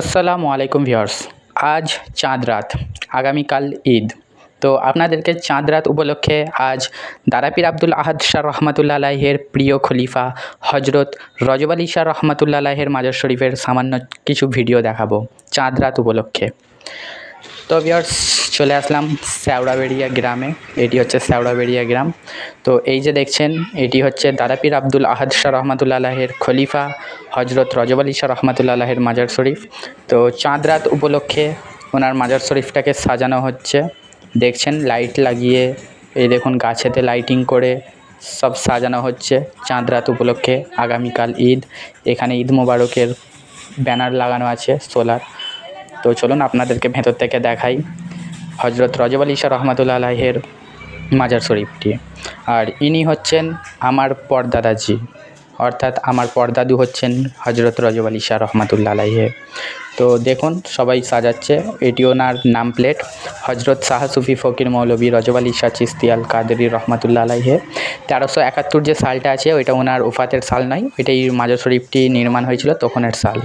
আসসালামু আলাইকুম ভিউয়ার্স। আজ চাঁদ রাত, আগামীকাল ঈদ। তো আপনাদেরকে চাঁদ রাত উপলক্ষে আজ দারাপীর আব্দুল আহাদ শাহ রহমাতুল্লা আলাহের প্রিয় খলিফা হজরত রজব আলী শাহ রহমাতুল্লা আলাহের মাজার শরীফের সামান্য কিছু ভিডিও দেখাবো চাঁদ রাত উপলক্ষে। তো ভিউয়ার্স চলে আসলাম শ্যাওড়াবেড়িয়া গ্রামে। এটি হচ্ছে শ্যাওড়াবেড়িয়া গ্রাম। তো এই যে দেখছেন, এটি হচ্ছে দারাপীর আব্দুল আহাদ শাহ রহমাতুল্লা আলাহের খলিফা হজরত রজব আলী শাহ রহমাতুল্লা আলাহের মাজার শরীফ। তো চাঁদ রাত উপলক্ষে ওনার মাজার শরীফটাকে সাজানো হচ্ছে। দেখছেন, লাইট লাগিয়ে, এই দেখুন গাছেতে লাইটিং করে সব সাজানো হচ্ছে চাঁদ রাত উপলক্ষে। আগামীকাল ঈদ, এখানে ঈদ মোবারকের ব্যানার লাগানো আছে সোলার। তো চলুন আপনাদেরকে ভেতর থেকে দেখাই হজরত রজব আলী শাহ রহমাতুল্লা আলাহের মাজার শরীফটি। আর ইনি হচ্ছেন আমার পরদাদাজি, অর্থাৎ আমার পরদাদু হচ্ছেন হজরত রজব আলী শাহ রহমাতুল্লা আলাহে তো দেখুন, সবাই সাজাচ্ছে, এটি ওনার নাম প্লেট হজরত শাহ সুফি ফকির মৌলবী রজব আলী শাহ চিস্তিয়াল কাদেরি রহমাতুল্লা আলাহে তেরোশো একাত্তর যে সালটা আছে, ওইটা ওনার ওফাতের সাল নয় এটাই মাজার শরীফটি নির্মাণ হয়েছিল তখনের সাল।